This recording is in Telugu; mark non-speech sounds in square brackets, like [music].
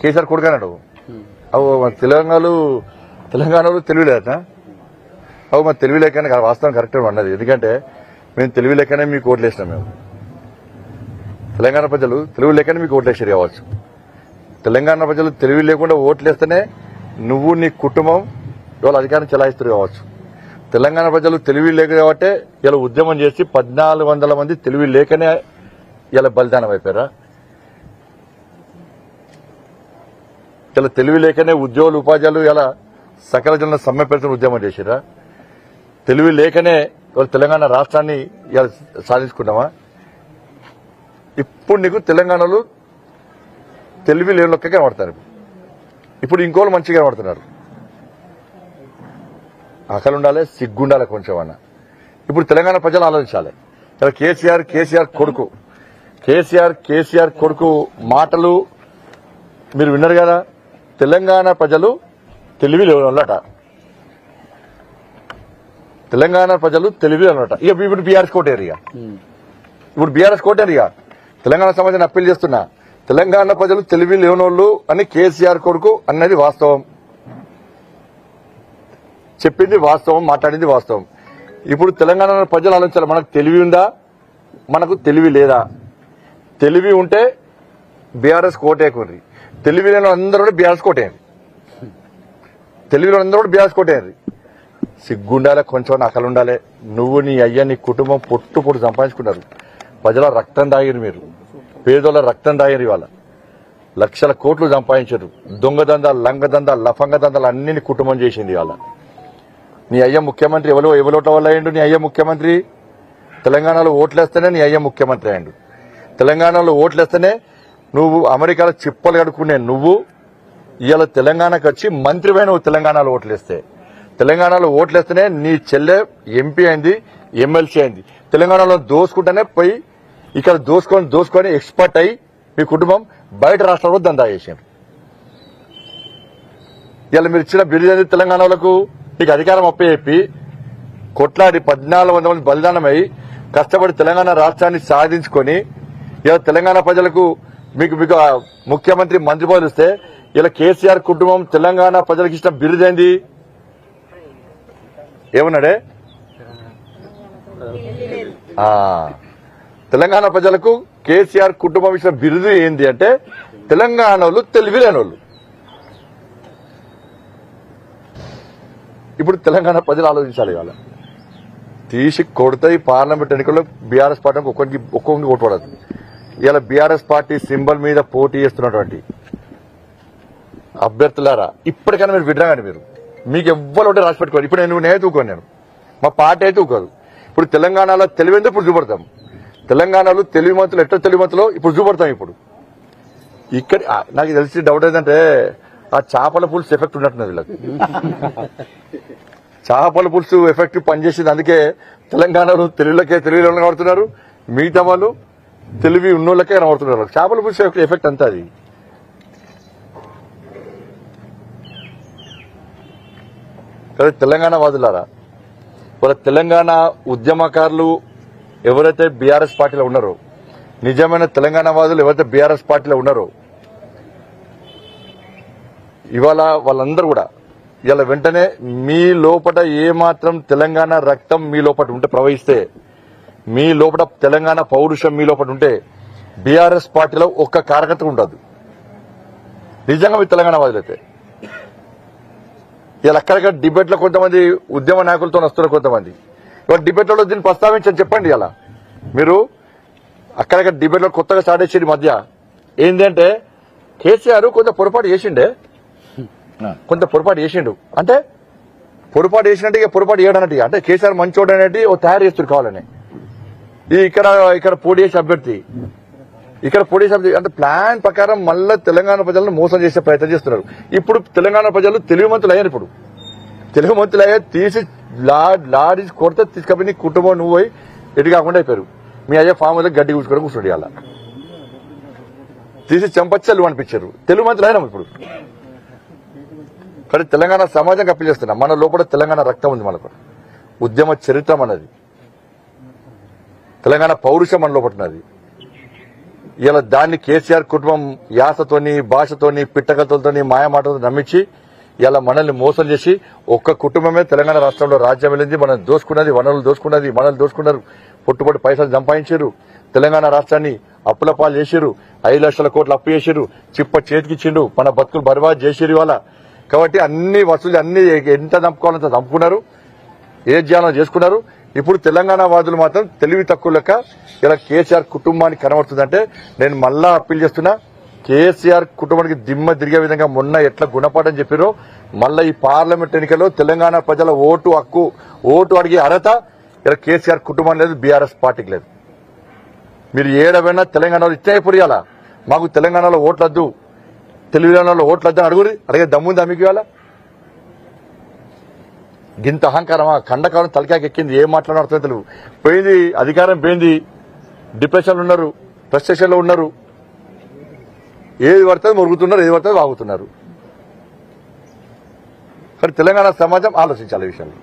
కేసీఆర్ కొడుకన్నాడు. అవు మన తెలంగాణలో తెలంగాణలో తెలివి లేదట. అవు మన తెలివి లేకనే వాస్తవం కరెక్ట్ అన్నది. ఎందుకంటే మేము తెలివి లేకనే మీకు ఓట్లేసినాం మేము. తెలంగాణ ప్రజలు తెలివి లేకనే మీకు ఓట్లేసారు కావచ్చు. తెలంగాణ ప్రజలు తెలివి లేకుండా ఓట్లేస్తేనే నువ్వు నీ కుటుంబం ఇవాళ అధికారం చెలాయిస్తారు కావచ్చు. తెలంగాణ ప్రజలు తెలివి లేక కాబట్టి ఇలా ఉద్యమం చేసి పద్నాలుగు వందల మంది తెలివి లేకనే ఇలా బలిదానం అయిపోయారా? ఇలా తెలివి లేకనే ఉద్యోగులు ఉపాధ్యాయులు ఇలా సకల జనుల సమ్మె ఉద్యమం చేసిరా తెలివి లేకనే వాళ్ళు తెలంగాణ రాష్ట్రాన్ని ఇలా సాధించుకున్నామా ఇప్పుడు నీకు తెలంగాణలో తెలివి లేని కనబడతారు. ఇప్పుడు ఇంకోళ్ళు మంచిగా కనబడుతున్నారు. ఆకలి ఉండాలి సిగ్గుండాలి కొంచెం అన్న. ఇప్పుడు తెలంగాణ ప్రజలు ఆలోచించాలి. ఇలా కేసీఆర్ కేసీఆర్ కొడుకు. కేసీఆర్ కేసీఆర్ కొడుకు మాటలు మీరు విన్నారు కదా? తెలంగాణ ప్రజలు తెలివి లేనట తెలంగాణ ప్రజలు తెలివి అన్నట ఇక ఇప్పుడు బీఆర్ఎస్ కోట ఏరియా. ఇప్పుడు బీఆర్ఎస్ కోట ఏరియా. తెలంగాణ సమాజాన్ని అప్పీల్ చేస్తున్నా. తెలంగాణ ప్రజలు తెలివి లేనోళ్ళు అని కేసీఆర్ కొడుకు అన్నది వాస్తవం. చెప్పింది వాస్తవం మాట్లాడింది వాస్తవం. ఇప్పుడు తెలంగాణ ప్రజలు ఆలోచించాలి మనకు తెలివి ఉందా? మనకు తెలివి లేదా? తెలివి ఉంటే బీఆర్ఎస్ కోటేకుండ్రి తెలివి లేని అందరూ కూడా బీఆర్ఎస్ కోటేయండి తెలివి అందరూ కూడా బీఆర్ఎస్ కోటేయండి సిగ్గుండాలే కొంచెం నకలు ఉండాలి నువ్వు నీ అయ్య నీ కుటుంబం పొట్టు పొట్టు సంపాదించుకున్నారు. ప్రజల రక్తం దాగిరు మీరు. పేదోళ్ళ రక్తం దాగిరు ఇవాళ. లక్షల కోట్లు సంపాదించారు. దొంగ దందాలు లంగ లఫంగ దందాలు అన్ని నీ కుటుంబం చేసింది ఇవాళ. నీ అయ్య ముఖ్యమంత్రి ఎవరో? ఎవరోట వల్ల అయ్యండు? నీ అయ్య ముఖ్యమంత్రి? తెలంగాణలో ఓట్లేస్తేనే నీ అయ్య ముఖ్యమంత్రి అయ్యండు. తెలంగాణలో ఓట్లేస్తేనే నువ్వు అమెరికాలో చిప్పలు కడుక్కునే నువ్వు ఇవాళ తెలంగాణకు వచ్చి మంత్రివైన తెలంగాణలో ఓట్లేస్తే. తెలంగాణలో ఓట్లేస్తేనే నీ చెల్లె ఎంపీ అయింది ఎమ్మెల్సీ అయింది. తెలంగాణలో దోసుకుంటేనే పోయి ఇక్కడ దోసుకొని దోసుకొని ఎక్స్పర్ట్ అయి మీ కుటుంబం బయట రాష్ట్రాల్లో దందా చేసారు ఇలా మీరు ఇచ్చిన బిరుదు తెలంగాణలకు? మీకు అధికారం అప్పచెప్పి కొట్లాడి పద్నాలుగు వందల మంది బలిదానమై కష్టపడి తెలంగాణ రాష్ట్రాన్ని సాధించుకొని ఇలా తెలంగాణ ప్రజలకు మీకు మీకు ముఖ్యమంత్రి మంత్రి పదవులు ఇస్తే ఇలా కేసీఆర్ కుటుంబం తెలంగాణ ప్రజలకు ఇష్టం బిరుదేంది? ఏమన్నాడే? తెలంగాణ ప్రజలకు కేసీఆర్ కుటుంబం ఇచ్చిన బిరుదు ఏంది అంటే తెలంగాణ వాళ్ళు తెలివి లేని వాళ్ళు ఇప్పుడు తెలంగాణ ప్రజలు ఆలోచించాలి ఇవాళ. తీసి కొడతాయి పార్లమెంట్ ఎన్నికల్లో బీఆర్ఎస్ పార్టీకి ఒక్కొక్కరికి ఒక్కొక్కరికి ఓటుపడదు ఇవాళ బీఆర్ఎస్ పార్టీ సింబల్ మీద పోటీ చేస్తున్నటువంటి అభ్యర్థులారా ఇప్పటికైనా మీరు విడ్రాగానే మీరు. మీకు ఎవ్వరు ఒకటి రాసి పెట్టుకోండి ఇప్పుడు నేను నేను తూకోను నేను. మా పార్టీ అయితే ఊకోదు ఇప్పుడు తెలంగాణలో తెలివిందో ఇప్పుడు చూపడతాం? తెలంగాణలో తెలివి మంతులు ఎట్లా తెలివి మంతులో ఇప్పుడు చూపడతాం ఇప్పుడు. ఇక్కడ నాకు తెలిసి డౌట్ ఏంటంటే ఆ చేపల పులుసు ఎఫెక్ట్ ఉన్నట్టున్నది వీళ్ళకి. [laughs] చేపల పులుసు ఎఫెక్ట్ పనిచేసింది అందుకే తెలంగాణలో తెలుగులకే తెలివిలో కనబడుతున్నారు మిగతా వాళ్ళు తెలివి ఉన్నోళ్ళకే కనబడుతున్నారు చేపల పులుసు యొక్క ఎఫెక్ట్ అంతా అది. కానీ తెలంగాణ వాదులారా వాళ్ళ తెలంగాణ ఉద్యమకారులు ఎవరైతే బీఆర్ఎస్ పార్టీలో ఉన్నారో నిజమైన తెలంగాణ వాదులు ఎవరైతే బీఆర్ఎస్ పార్టీలో ఉన్నారో ఇవాళ వాళ్ళందరూ కూడా ఇలా వెంటనే మీ లోపల ఏ మాత్రం తెలంగాణ రక్తం మీ లోపల ఉంటే ప్రవహిస్తే మీ లోపల తెలంగాణ పౌరుషం మీ లోపల ఉంటే బీఆర్ఎస్ పార్టీలో ఒక్క కార్యకర్త ఉండదు. నిజంగా మీ తెలంగాణ వాదులైతే. ఇలా అక్కడక్కడ డిబేట్లో కొంతమంది ఉద్యమ నాయకులతో వస్తున్నారు కొంతమంది. ఇవాళ డిబేట్లలో దీన్ని ప్రస్తావించని చెప్పండి ఇలా. మీరు అక్కడక్కడ డిబేట్లో కొత్తగా స్టార్ట్ చేసేది మధ్య ఏంటంటే కేసీఆర్ కొంత పొరపాటు చేసిండే. కొంత పొరపాటు చేసిండు. అంటే పొరపాటు చేసినట్టు పొరపాటు చేయడన్నట్టు అంటే కేసీఆర్ మంచోడు అనేది ఓ తయారు చేస్తారు కావాలని. ఇక్కడ ఇక్కడ పోటీ చేసే అభ్యర్థి. ఇక్కడ పోటీ చేసే అంటే ప్లాన్ ప్రకారం మళ్ళీ తెలంగాణ ప్రజలను మోసం చేసే ప్రయత్నం చేస్తున్నారు. ఇప్పుడు తెలంగాణ ప్రజలు తెలుగు మంత్రులు అయ్యారు ఇప్పుడు. తెలుగు మంత్రులు అయ్యా తీసి లా లారీ కొడితే తీసుకపోయి నీ కుటుంబం నువ్వు పోయి ఎటు కాకుండా అయిపోయారు. మీ అయ్యా ఫామ్ మీద గడ్డి కూర్చుకొని కూర్చోండి అలా తీసి చెంపచ్చలు అనిపించారు. తెలుగు మంత్రులు అయినాం ఇప్పుడు. కానీ తెలంగాణ సమాజం అప్పీల్ చేస్తున్నా మన లోపల తెలంగాణ రక్తం ఉంది మనకు. ఉద్యమ చరిత్ర మనది. తెలంగాణ పౌరుషం మన ఉన్నది ఇలా దాన్ని కేసీఆర్ కుటుంబం యాసతోని భాషతోని పిట్టకథలతోని మాయమాటలతో నమ్మించి ఇలా మనల్ని మోసం చేసి ఒక్క కుటుంబమే తెలంగాణ రాష్ట్రంలో రాజ్యం వెళ్ళింది. మనం దోసుకున్నది వనరులు దోసుకున్నది మనల్ని దోసుకున్నారు. పుట్టుబడి పైసలు సంపాదించారు. తెలంగాణ రాష్ట్రాన్ని అప్పుల పాలు చేసిరు ఐదు లక్షల కోట్లు అప్పు చేసిరు చిప్ప చేతికిచ్చిండు. మన బతుకులు బర్బాద్ చేసిరు ఇవాళ. కాబట్టి అన్ని వసూలు అన్ని ఎంత దంపుకోవాలంత దంపుకున్నారు ఏ ధ్యానం చేసుకున్నారు. ఇప్పుడు తెలంగాణ వాదులు మాత్రం తెలివి తక్కువ లెక్క ఇలా కేసీఆర్ కుటుంబానికి కనబడుతుందంటే నేను మళ్ళా అప్పీల్ చేస్తున్నా కేసీఆర్ కుటుంబానికి దిమ్మ తిరిగే విధంగా మొన్న ఎట్లా గుణపాఠం చెప్పారో మళ్ళా ఈ పార్లమెంట్ ఎన్నికల్లో తెలంగాణ ప్రజల ఓటు హక్కు ఓటు అడిగే అర్హత ఇలా కేసీఆర్ కుటుంబం లేదు బీఆర్ఎస్ పార్టీకి లేదు. మీరు ఏడవైనా తెలంగాణలో ఇచ్చే పురియాలా మాకు తెలంగాణలో ఓట్లద్దు తెలుగులో ఓట్లద్దు అడుగురి అడిగే దమ్ముందా మీకు ఇవాళ? గింత అహంకారమా? కండకాలం తలకాకెక్కింది ఏం మాట్లాడుతుందో తెలియదు పోయింది అధికారం పోయింది. డిప్రెషన్లో ఉన్నారు ఫ్రస్ట్రేషన్లో ఉన్నారు. ఏది పడితే మురుగుతున్నారు ఏది పడితే వాగుతున్నారు. కానీ తెలంగాణ సమాజం ఆలోచించాలి ఈ విషయంలో